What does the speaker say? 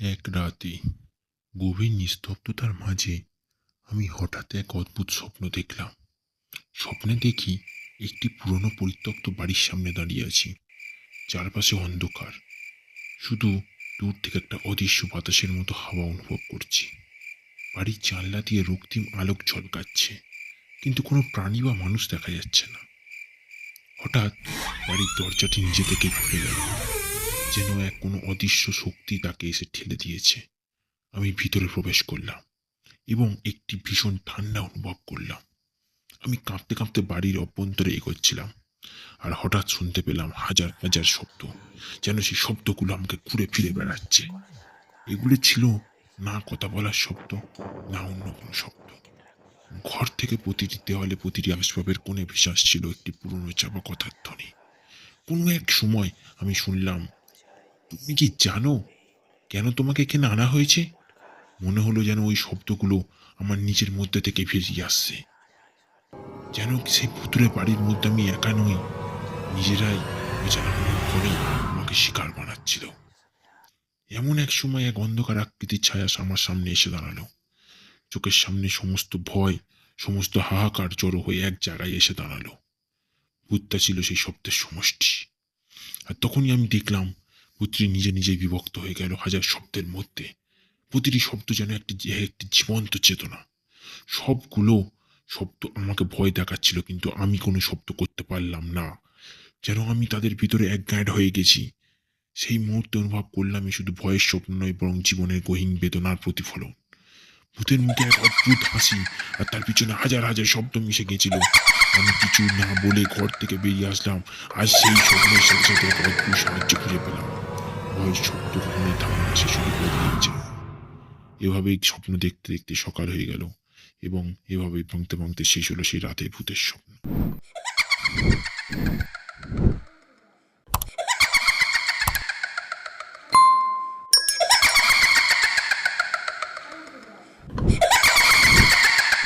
এক রাতে গভীর নিস্তব্ধতার মাঝে আমি হঠাৎ এক অদ্ভুত স্বপ্ন দেখলাম। স্বপ্নে দেখি একটি পুরনো পরিত্যক্ত বাড়ির সামনে দাঁড়িয়ে আছি। চারপাশে অন্ধকার। শুধু দূর থেকে একটা অদৃশ্য বাতাসের মতো হাওয়া অনুভব করছি। বাড়ির জানলা দিয়ে রক্তিম আলোক ঝলকাচ্ছে, কিন্তু কোনো প্রাণী বা মানুষ দেখা যাচ্ছে না। হঠাৎ বাড়ির দরজাটি নিজে থেকে খুলে গেল। যেন এক কোনো অদৃশ্য শক্তি তাকে এসে ঠেলে দিয়েছে। আমি ভিতরে প্রবেশ করলাম এবং একটি ভীষণ ঠান্ডা অনুভব করলাম। আমি কাঁপতে কাঁপতে বাড়ির অভ্যন্তরে এগোচ্ছিলাম আর হঠাৎ শুনতে পেলাম হাজার হাজার শব্দ, যেন সেই শব্দগুলো আমাকে ঘুরে ফিরে বেড়াচ্ছে। এগুলি ছিল না কথা বলার শব্দ, না অন্য কোনো শব্দ। ঘর থেকে প্রতিটি দেওয়ালে প্রতিটি আসবাবের কোণে ভেসে আসছিল একটি পুরনো চাপা কথার ধ্বনি। কোনো এক সময় আমি শুনলাম তুমি কি জানো কেন তোমাকে এখানে আনা হয়েছে? মনে হলো যেন ওই শব্দগুলো আমার নিজের মধ্যে থেকে ফিরিয়ে আসছে। যেন সেই ভুতুরে বাড়ির মধ্যে আমি একা নই, নিজেরাই মনে আমাকে শিকার বানাচ্ছিল। এমন এক সময় এক অন্ধকার আকৃতির ছায়া আমার সামনে এসে দাঁড়াল। চোখের সামনে সমস্ত ভয়, সমস্ত হাহাকার জড়ো হয়ে এক জায়গায় এসে দাঁড়াল। ভূতটা ছিল সেই শব্দের সমষ্টি। আর তখনই আমি দেখলাম ভূতটি নিজে নিজে বিভক্ত হয়ে গেল হাজার শব্দের মধ্যে। প্রতিটি শব্দ যেন একটি একটি জীবন্ত চেতনা। সবগুলো শব্দ আমাকে ভয় দেখাচ্ছিল, কিন্তু আমি কোনো শব্দ করতে পারলাম না। যেন আমি তাদের ভিতরে এক একগাঁট হয়ে গেছি। সেই মুহূর্তে অনুভব করলাম এই শুধু ভয়ের স্বপ্ন নয়, বরং জীবনের গহীন বেদনার প্রতিফলন। ভূতের মুখে এক অদ্ভুত হাসি আর তার পিছনে হাজার হাজার শব্দ মিশে গেছিল। আমি কিছু না বলে ঘর থেকে বেরিয়ে আসলাম আর সেই স্বপ্নের সাথে সাথে এক অদ্ভুত সাহায্য খুঁজে পেলাম। ভয়ের ছোট্ট থামে না, সে শুরু করে দিয়েছে এভাবেই স্বপ্ন দেখতে দেখতে সকাল হয়ে গেল এবং এভাবেই ভাঙতে ভাঙতে শেষ হলো সেই রাতে ভূতের স্বপ্ন।